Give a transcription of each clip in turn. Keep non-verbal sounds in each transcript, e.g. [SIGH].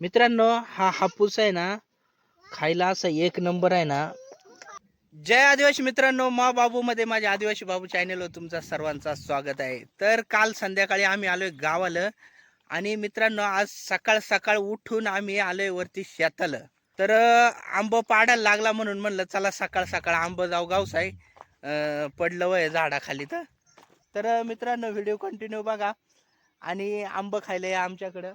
मित्रांनो हा हापूस आहे ना खायला असा एक नंबर आहे ना. जय आदिवासी मित्रांनो मा बाबू मध्ये माझ्या आदिवासी बाबू चॅनेलवर तुमचा सर्वांचा स्वागत आहे. तर काल संध्याकाळी आम्ही आलोय गावाला आणि मित्रांनो आज सकाळ सकाळ उठून आम्ही आलोय वरती शेताला. तर आंब पाडायला लागला म्हणून म्हणलं चला सकाळ सकाळ आंब जाऊ गावस आहे. पडलं वय झाडाखाली तर. तर मित्रांनो व्हिडिओ कंटिन्यू बघा. आणि आंब खायला या आमच्याकडं.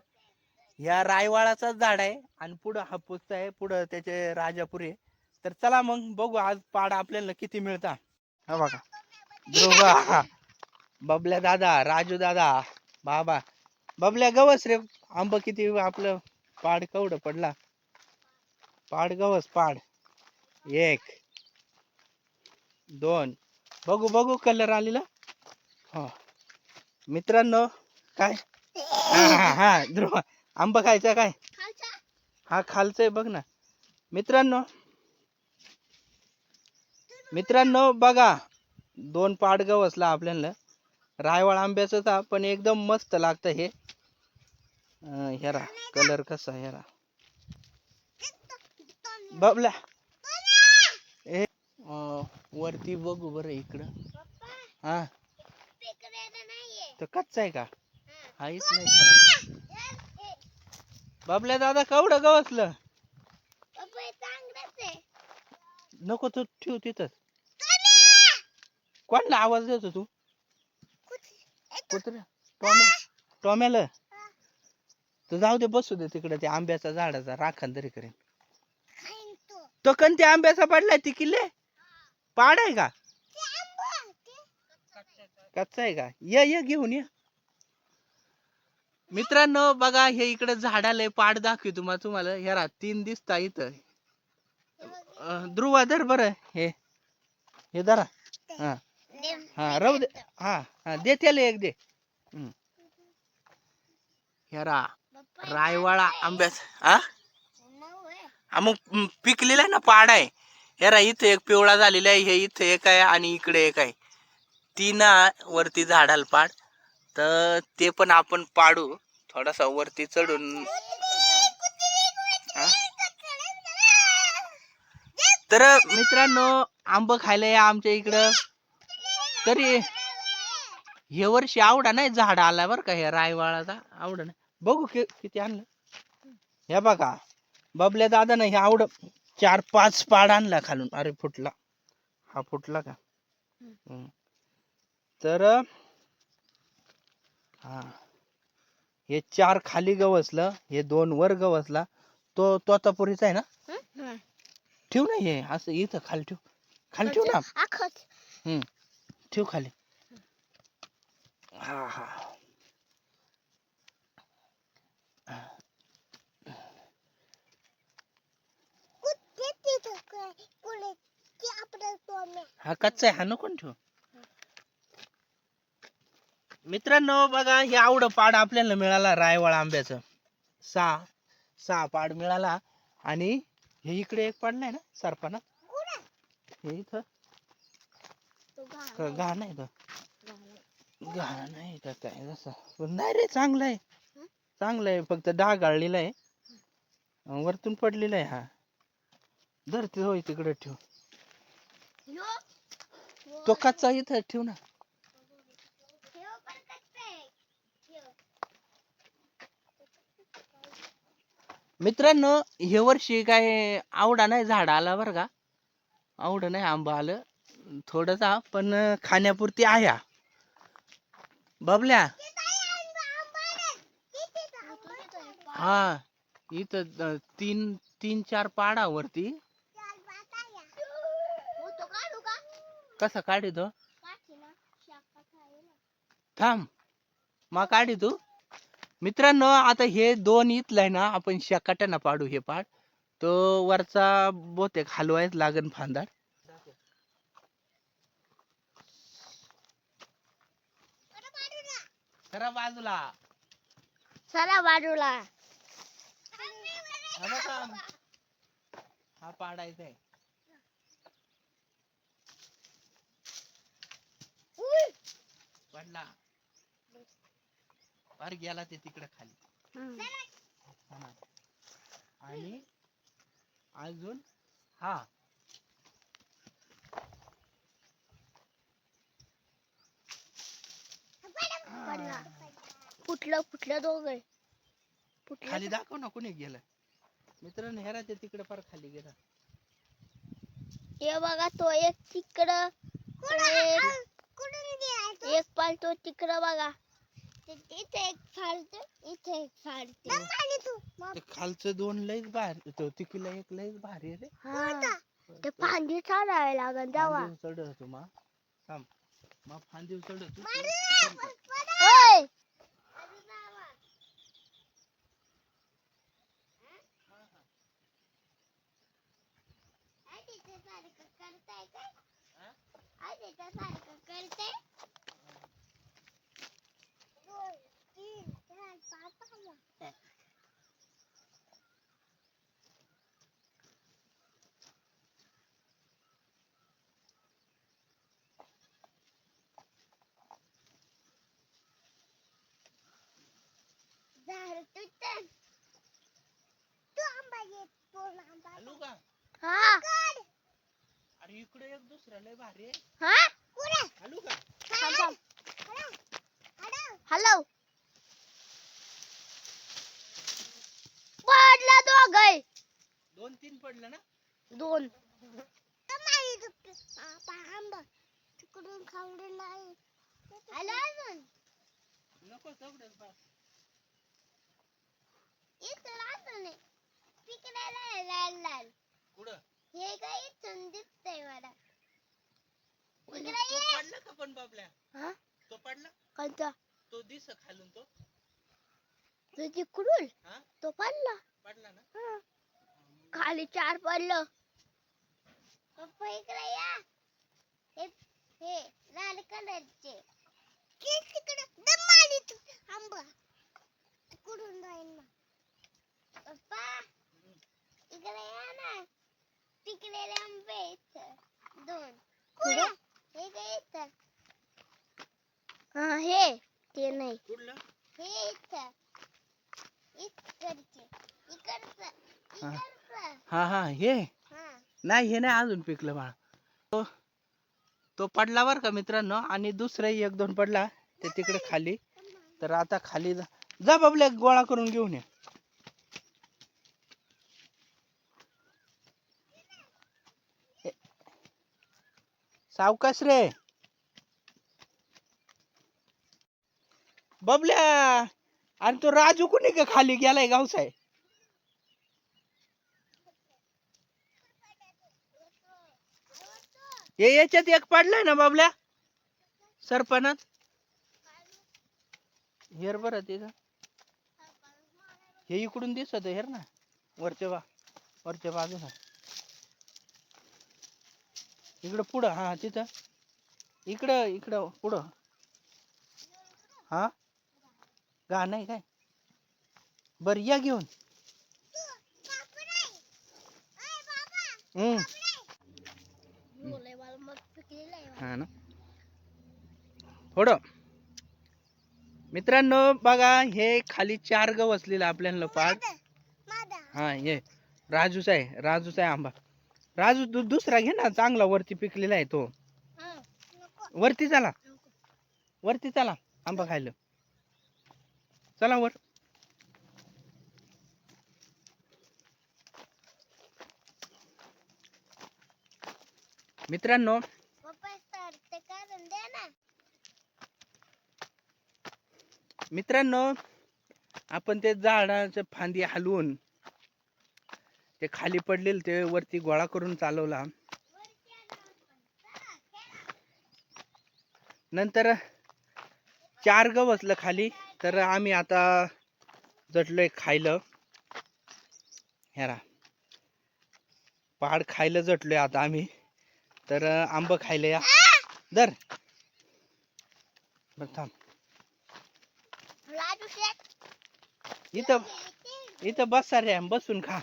ह्या रायवाळाचाच झाड आहे आणि पुढं हापूसचा आहे पुढं त्याचे राजापूर आहे. तर चला मग बघू आज पाड आपल्याला किती मिळता. हा बघा. ध्रुवा बबल्या दादा राजू दादा बाबा. बबल्या गवस रे. आंब किती आपलं पाड कवड पडला. पाड गवस पाड. एक दोन. बघू बघू कलर आलेला. हा. मित्रांनो काय? हा हा आंब खायचा काय? हा खालचं आहे बघ ना. मित्रांनो मित्रांनो बघा. दोन पाड गवसला आपल्याला. रायवाळ आंब्याचं तर पण एकदम मस्त लागतं हे. हेरा कलर कसा हेरा बबल्या. ए वरती बघू बरं इकडं. हा. तर कच्चा आहे का? हाच नाही बाबल्या दादा कवडं गवसलं? नको तू ठेव तिथंच. कोणला आवाज देतो तू? कुत्र्या टॉम्या टॉम्याला तू जाऊ दे बसू दे तिकडे त्या आंब्याचा झाडाचा राखण तरी करेन. तो. कोणत्या आंब्याचा पडलाय ती किल्ले? पाड आहे का? कच्चा आहे का? ये ये घेऊन ये. मित्रांनो बघा हे इकडे झाडाला पाड दाखवी तुम्हाला. तुम्हाला ह्याला तीन दिसता इथं. ध्रुवा धर बर हे. हे धरा. हा. हा राहू दे. हा हा दे त्याला एक दे. हम्म. ह्यारा रायवाळा आंब्याच हा मग पिकलेला आहे ना पाड आहे. ह्यारा इथे एक पिवळा झालेला आहे हे इथे एक आहे आणि इकडे एक आहे. तीन वरती झाडाला पाड. तर ते पण आपण पाडू. थोडासा वरती चढून? तर मित्रांनो आंब खायला या आमच्या इकडं. तरी हे वर्षी आवडा नाही झाड आला बर का हे रायवाळाचा. आवडा नाही. बघू कि- किती आणलं. हे बघा बबल्या दादा हे आवड चार पाच पाड आणला खालून. अरे फुटला. हा फुटला का. तर हा. हे चार खाली गवसलं हे दोन वर गवसला तो तोतापुरीचा आहे ना? ठेव ना हे असं इथं खाली ठेव. खाली ठेव ना. हम्म ठेव खाली. हा हा. हा कच्चा आहे. हा नको ना ठेव. मित्रांनो बघा हे आवड पाड आपल्याला मिळाला रायवाळा आंब्याचं. सहा सहा पाड मिळाला. आणि हे इकडे एक पडलाय ना सरपाना हे इथं. घाण आहे. का घाण आहे. का काय? जसं. पण नाही रे चांगलं आहे. चांगलं आहे फक्त डाग गाळलेला आहे. वरतून पडलेला आहे हा. धर ते होय तिकडे ठेव. तो कच्चा इथं ठेव ना. मित्रांनो हे वर्षी काय आवडा नाही झाड आला बरं का? आवड नाही आंबा आलं थोडंसा पण खाण्यापुरती आहे बाबल्या. बबल्या हा इथं तीन तीन चार पाडावरती कसा काढी तो? थांब मग काढी तू. मित्रांनो आता हे दोन इथलं आहे ना आपण शेकाट्यानं पाडू हे पाड. तो वरचा बहुतेक हलवायच लागन फांदार. खरा बाजूला. चला बाजूला. हा बघा. हा पाडायचा आहे. पडला. पार गेला ते तिकडे खाली. हा. ना. आणि अजून हा. पडला. फुटलं फुटलं दोघं. फुटलं खाली दाखव ना कोणी गेलं. मित्रांनो हेरा ते तिकडे फार खाली गेला. हे बघा तो एक तिकडं एक एक पालतो तिकडं बघा. इथे एक फाडतो इथे एक फाडतो ते. खालचं दोन लईच भारी तो तिकडला एक लईच भारी रे. हा. ते फांदी चढावे लागल तेव्हा. फांदी चढ तू मा. थांब. मा फांदी चढ तू. ओय! का हा. अरे इकडे एक दुसरा लय भारी आहे. हा? हॅलो का थांब, थांब. हॅलो. पडला दोघ दोन तीन पडलं ना? दोन. नको तेवढंच बस कुठं हे काय इथून दिसतंय मला तो इकडे ये. पडला का पण बाबल्या हा तो पडला कोणता तो दिस खालून तो तो तिकडून हा? तो पडला. पडला ना? हा. खाली चार पडलं. पप्पा इकडे या. हे हे लाल कलरचे. तिकडे. दमाली तू. आंबा तिकडून जाईन ना. पप्पा इकडे या ना. पिकलेले आंबे दोन. कुठे हे काय इथं. हा हे. ते नाही. कुठलं? हे इथं. हा. हा हा नाही हे नाही अजून पिकलं बाळा. तो तो पडला बर का मित्रांनो आणि दुसराही एक दोन पडला ते तिकडे खाली. तर आता खाली जा जा बाबल्या गोळा करून घेऊन ये. सावकाश रे. बबल्या! आणि तो राजू कुणी का खाली गेलाय गावसाय? हे याच्यात एक पडलाय ना बाबल्या? सरपणात? हेर बरं तिथं हे इकडून दिसत हेर ना. वरच्या बा वरच्या बाजूला. इकडं पुढं हा तिथं. इकडं इकडं पुढं. हा? गा नाही काय? बर या घेऊन. हम्म. आहे हा ना. थोडं. मित्रांनो बघा हे खाली चार ग वसलेलं आपल्याला पाठ. हा हे. राजूचा आहे राजूचा आहे आंबा. राजू दु दुसरा घे ना चांगला वरती पिकलेला आहे तो. वरती चला. वरती चला आंबा खायला. चला वर. मित्रांनो मित्रांनो आपण ते झाडाचं फांदी हलवून ते खाली पडलेलं ते वरती गोळा करून चालवला. नंतर चार ग बसलं खाली. तर आम्ही आता जटलो आहे खायलं ह्या पहाड खायला आहे आता आम्ही. तर आंब खायला या. दर बरं थांब. इथं इथं बस रे बसून खा.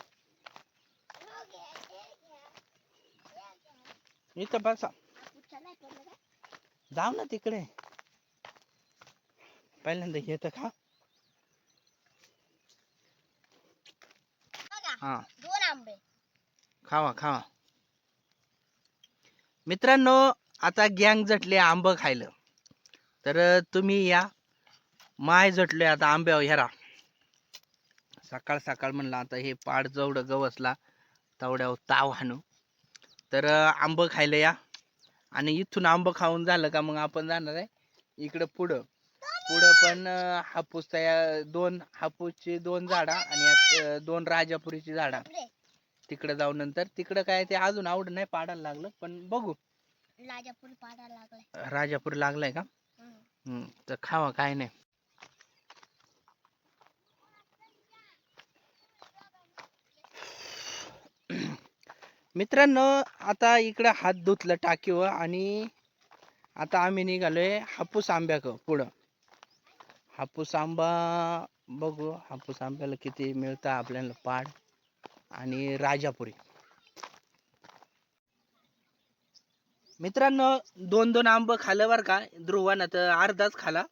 इथं बसा. जाऊ ना तिकडे. पहिल्यांदा हे तर खा. हा. दोन आंबे. खावा खावा. मित्रांनो आता गँग जटले आंब खायलं. तर तुम्ही या. माय जटले आता आंब्यावर ह्यारा सकाळ सकाळ म्हणलं आता हे पाड जेवढं गवसला तेवढ्यावर ताव हाणू. तर आंब खायला या. आणि इथून आंब खाऊन झालं का मग आपण जाणार आहे इकडं पुढं. पुढं पण अं, हापूसचा या दोन हापूसची दोन झाडा आणि यात, अं, दोन राजापुरीची झाडा. तिकडे जाऊ नंतर. तिकडं काय ते अजून आवड नाही पाडायला लागलं पण बघू. लाजापूर पाडायला लागलाय. राजापूर लागलाय का? हम्म. हम्म, तर खावा काय नाही. मित्रांनो आता इकडं हात धुतलं टाकीवर आणि आता आम्ही निघालोय हापूस आंब्याक पुढं. हापूस आंबा बघू. हापूस आंब्याला किती मिळतं आपल्याला पाड आणि राजापुरी. मित्रांनो दोन दोन आंब खाल्लं बरं का? ध्रुवानं तर अर्धाच खाला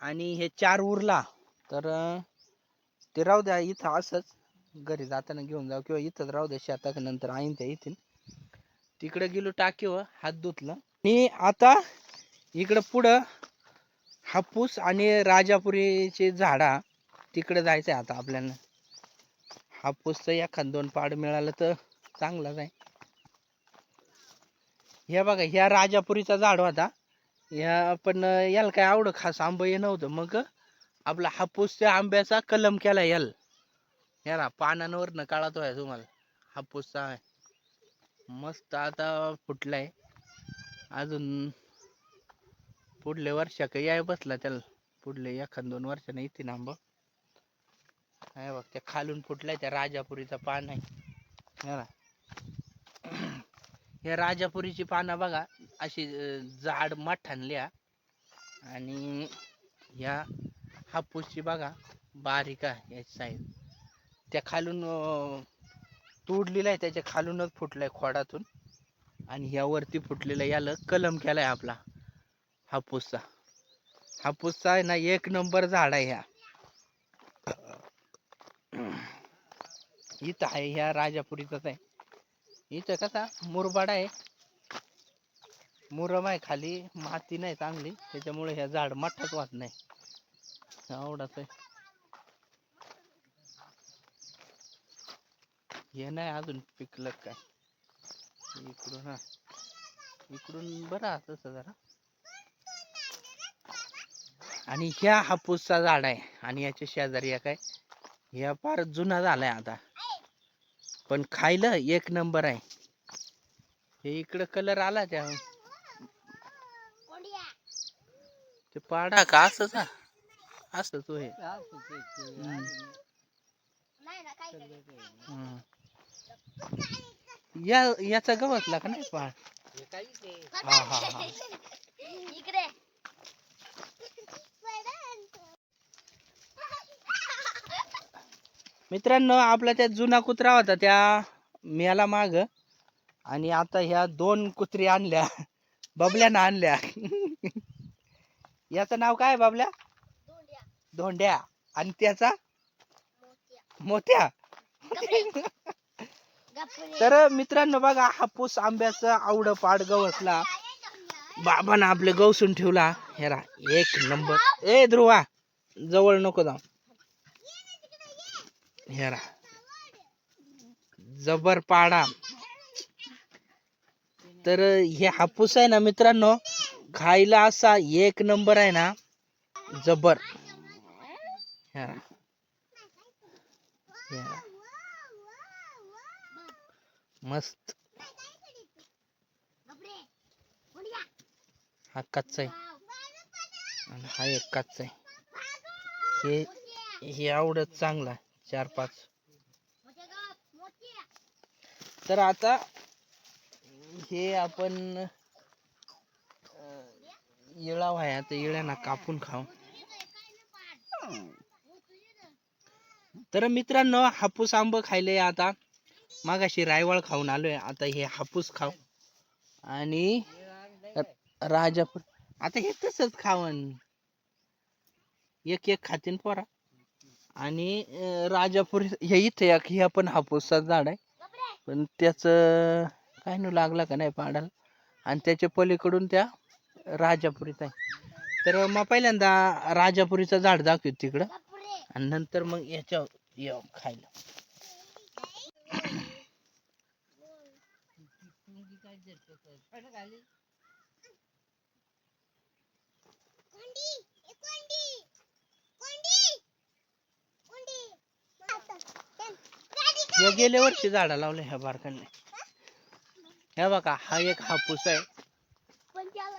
आणि हे चार उरला. तर ते राहू द्या इथं असंच. घरी जाताना घेऊन जाऊ किंवा इथंच राहू द्या शेताक नंतर आईन त्या इथून. तिकडे गेलो टाकीवर हात धुतलं. आणि आता इकडं पुढं हापूस आणि राजापुरीचे झाडा तिकडे आहे आता आपल्याला. हापूसचं एखाद दोन पाड मिळालं तर चांगलाच आहे. ह्या बघा ह्या राजापुरीचा झाड होता. ह्या पण याला काय आवड खास आंब हे नव्हतं. मग आपला हापूसच्या आंब्याचा कलम केला याल. याला पानांवरनं काळात आहे तुम्हाला. हापूसचा आहे. मस्त आता फुटलाय. अजून पुढल्या वर्षाक याय बसला त्याला. पुढले एखाद दोन वर्षाने येते ना आंबा. आहे बघ त्या खालून फुटलाय त्या राजापुरीचा पान आहे. याला या राजापुरीची पानं बघा अशी जाड मठानल्या आणि ह्या हापूसची बघा बारीक आहे याची साईज. त्या खालून अं, तोडलेलं आहे त्याच्या खालूनच फुटलाय खोडातून. आणि ह्यावरती फुटलेलं फुटलेला याला कलम केलाय आपला. हापूसचा. हापूसचा आहे ना एक नंबर झाड आहे ह्या. [CLEARS THROAT] इथं आहे ह्या राजापुरीचाच आहे. इथं कसा मुरबाड आहे. मुरम आहे खाली माती नाही चांगली त्याच्यामुळे ह्या झाड मठाच वाहत नाही. आवडत आहे. हे नाही अजून पिकलं काय. इकडून हा. इकडून बरं असं तसं जरा. आणि ह्या हापूसचा झाड आहे आणि याच्या शेजारी या काय ह्या फार जुना झालाय आता. पण खायला एक नंबर आहे. हे इकडं कलर आला त्या. ते पाडा का असच हा असंच हे. या याचा गवतला का नाही पाड? हा हा हा इकडे मित्रांनो आपला त्या जुना कुत्रा होता त्या मेला माग. आणि आता ह्या दोन कुत्री आणल्या. बबल्यानं आणल्या. याचं नाव काय बबल्या? धोंड्या. आणि त्याचा? मोत्या. तर मित्रांनो बघा हापूस आंब्याचं आवड पाड गवसला बाबानं आपले गवसून ठेवला. हेरा एक नंबर. ए ध्रुवा जवळ नको जाऊ. हेरा. जबर पाडा. तर हे हापूस आहे ना मित्रांनो खायला असा एक नंबर आहे ना जबर. हेरा. हेरा. मस्त. हा कच्चा आहे. आणि हा एक कच्चा आहे. हे हे आवडत चांगला. चार पाच. तर आता हे आपण इळा आहे आता इळ्यांना कापून खाऊ. तर मित्रांनो हापूस आंब खायले आता. मागाशी रायवळ खाऊन आलोय. आता हे हापूस खाऊ. आणि राजापूर आता हे तसंच खावन. एक एक खातीन पोरा. आणि राजापूर राजापुरी हे इथे एक हे पण हापूसचा झाड आहे. पण त्याचं काय न लागला का नाही पाडाला? आणि त्याच्या पलीकडून त्या राजापुरीत आहे. तर मग पहिल्यांदा राजापुरीचं झाड दाखवू तिकडं. आणि नंतर मग याच्या येऊ खायला. हे गेल्या वर्षी झाडं लावले ह्या बारकांनी. ह्या बघा हा एक हापूस आहे.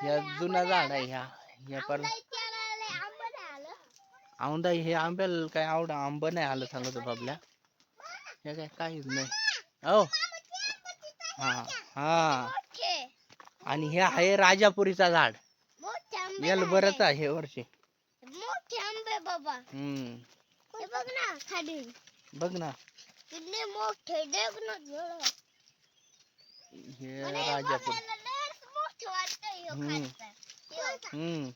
या जुना झाड आहे ह्या. ह्या पर औंदा हे आंब्याला काय आवड आंब नाही आलं सांगतो बाबल्या. हे काय काहीच नाही. हो हा हा. आणि हे आहे राजापुरीचा झाड. याला बरंच आहे हे वर्षी. मोठे आंबे बाबा. हम्म. बघ ना खाली. बघ ना. किती मोठे डेग ना झाडं. हे राजापुरी हम्म.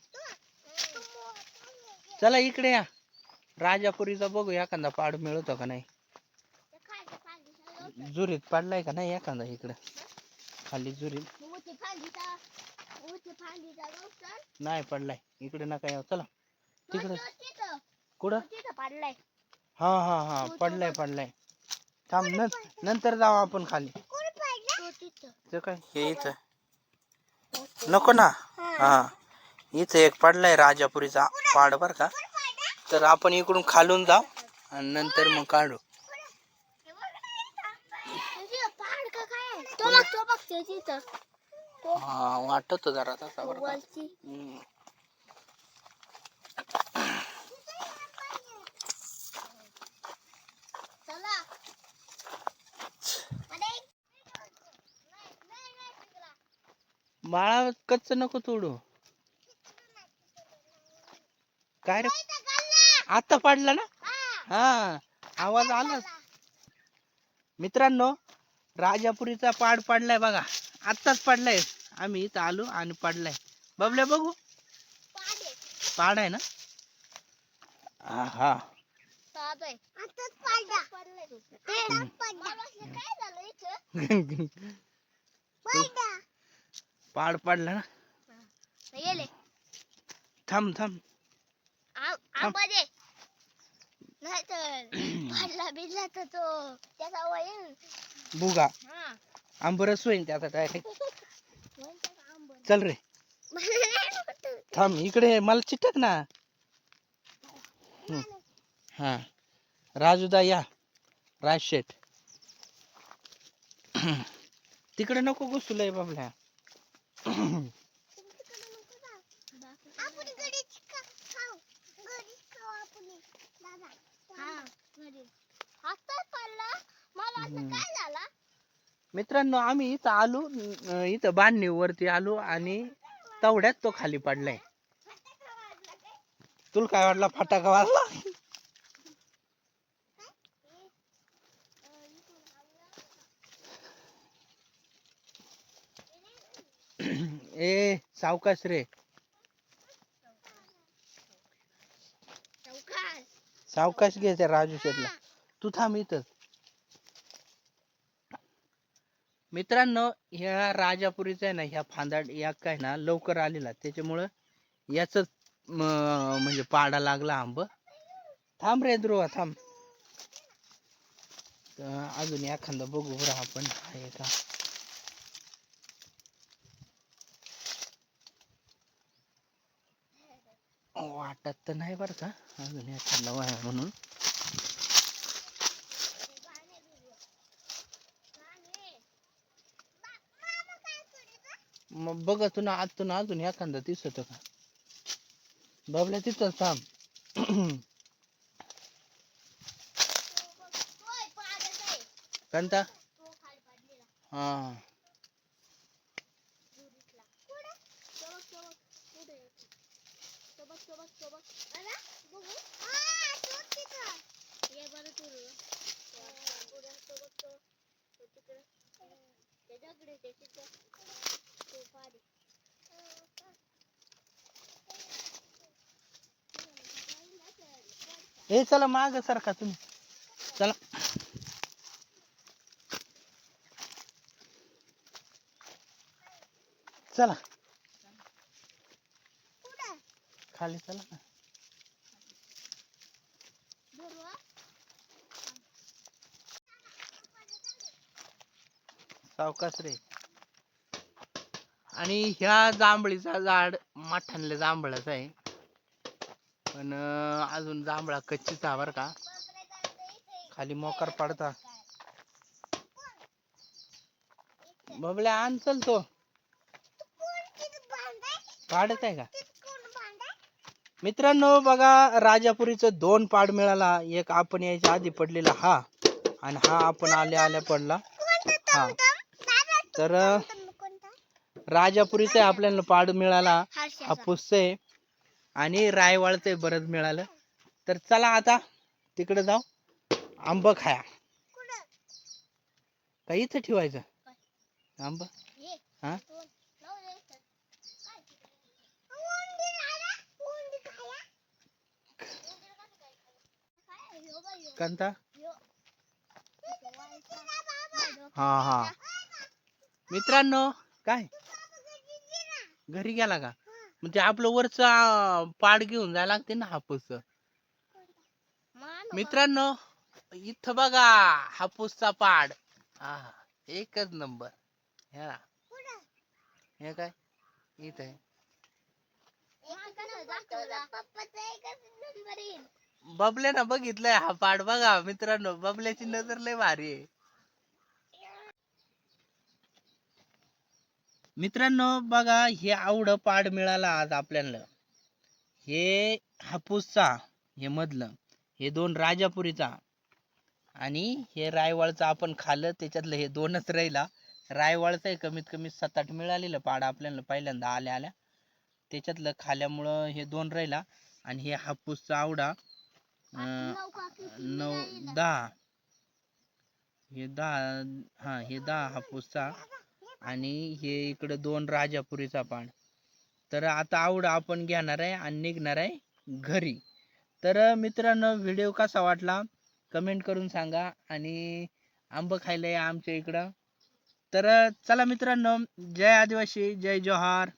चला इकडे या। राजापुरीचा बघू एखादा पाड मिळतो का नाही. जुरीत पडलाय का नाही एखादा इकडे? खाली जुरीत. नाही पडलाय. इकडे नका यावं चला. तिकडे. कुठं? पडलाय. हा हा हा. पडलाय पडलाय. थांब न- नंतर जाऊ आपण खाली. कोण पडला तो तिथं. ते काय? हे इथं. नको ना. हा. इथं एक पडलाय राजापुरीचा पाड बर का. तर आपण इकडून खालून जाऊ आणि नंतर मग काढू. हे वाटत जरा तसा बरं का. वरती. हम्म. चला अरे नाही, नाही, नाही तिकडं. बाळा कच्च नको तोडू. काय रे. आता पडला ना? हा. आवाज आला. मित्रांनो राजापुरीचा पाड पडलाय बघा. आत्ताच पडलाय. आम्ही इथं आलो आणि पडलाय. बबल्या बघू. पाड. आहे ना? हा [LAUGHS] [LAUGHS] साधं आहे. आताच पडला. आताच पडला. मामासले काय झालं इथं? पडला. पाड पडला ना. गेले. थांब थांब. आंबा दे. नाहीतर पडला बिडला तर तो त्याचा वय बुगा. हा. आंबरस होईन त्याचा आंबा. चल रे. थांब इकडे मला चिटक ना. हा. राजूदा या. राजशेठ तिकडे नको घुसलंय बाबल्या. मित्रांनो आम्ही इथं आलो इथं इथं बांधणीवरती आलो आणि तेवढ्यात तो खाली पडलाय. तुला काय वाटला फटाका वाजला ए सावकाश रे. सावकाश घे त्या राजू शेटला तू थांब इथं. मित्रांनो ह्या राजापुरीचा आहे ना ह्या फांदाड या काय ना लवकर आलेला. त्याच्यामुळं याच म्हणजे पाडा लागला आंब. थांब रे ध्रुवा थांब. अजून एखादा बघू बरं आपण. आहे का? वाटत तर नाही बरं का. अजून एखादा आहे म्हणून. मग बघ तुला आतून अजून एखादा दिसतो का? बाबल्या तिथं थांब. [CLEARS THROAT] होय, हा दुरीतला. कुठं? तो बघ, तो बघ. कुठं आहे? तो बघ, तो बघ, तो बघ. अरे, बघू. आ, तोच तिथं. ये बरं तू रे. पुढं, तो बघ, तो. तो ए चला माग सारखा तुम्ही? चला. चला. खाली चला ना धरू हा? सावकाश रे. आणि ह्या जांभळीचा झाड माठांले जांभळाचा आहे. पण अजून जांभळा कच्चीच आहे बरं का. खाली मोकार पडता. बबल्या आण चल तो. पाडत आहे का? मित्रांनो बघा राजापुरीचं दोन पाड मिळाला. एक आपण यायच्या आधी पडलेला हा. आणि हा आपण आल्या आल्या पडला. हा. तर राजापुरीचं आपल्याला पाड मिळाला हापूसचं आहे आणि रायवाळचं आहे बरंच मिळालं. तर चला आता तिकडे जाऊ आंब खाया. का इथं ठेवायचं? आंब? हा? कांता हा हा. मित्रांनो काय? घरी गेला का? मग ते आपलं वरचं पाड घेऊन जायला लागते ना हापूस. मित्रांनो इथं बघा हापूसचा पाड. हा एकच नंबर. ह्या हे काय? इथं आहे. बबल्यानं बघितलंय हा पाड बघा मित्रांनो. बबल्याची नजर लय भारी आहे. मित्रांनो बघा हे आवड पाड मिळाला आज आपल्याला. हे हापूसचा हे मधलं हे दोन राजापुरीचा आणि हे रायवाळचं आपण खाल्लं त्याच्यातलं हे दोनच राहिला. रायवाळचं आहे कमीत कमी सात आठ मिळालेलं पाड आपल्याला पहिल्यांदा आल्या आल्या. त्याच्यातलं खाल्यामुळं हे दोन राहिला आणि हे हापूसचा आवडा नऊ दहा. हे दहा हा हे दहा हापूसचा. आणि हे इकडं दोन राजापुरीचा पान तर आता आवड आपण घेणार आहे आणि निघणार आहे घरी. तर मित्रांनो व्हिडिओ कसा वाटला? कमेंट करून सांगा आणि आंब खायला या आमच्या इकडं. तर चला मित्रांनो जय आदिवासी जय जोहार.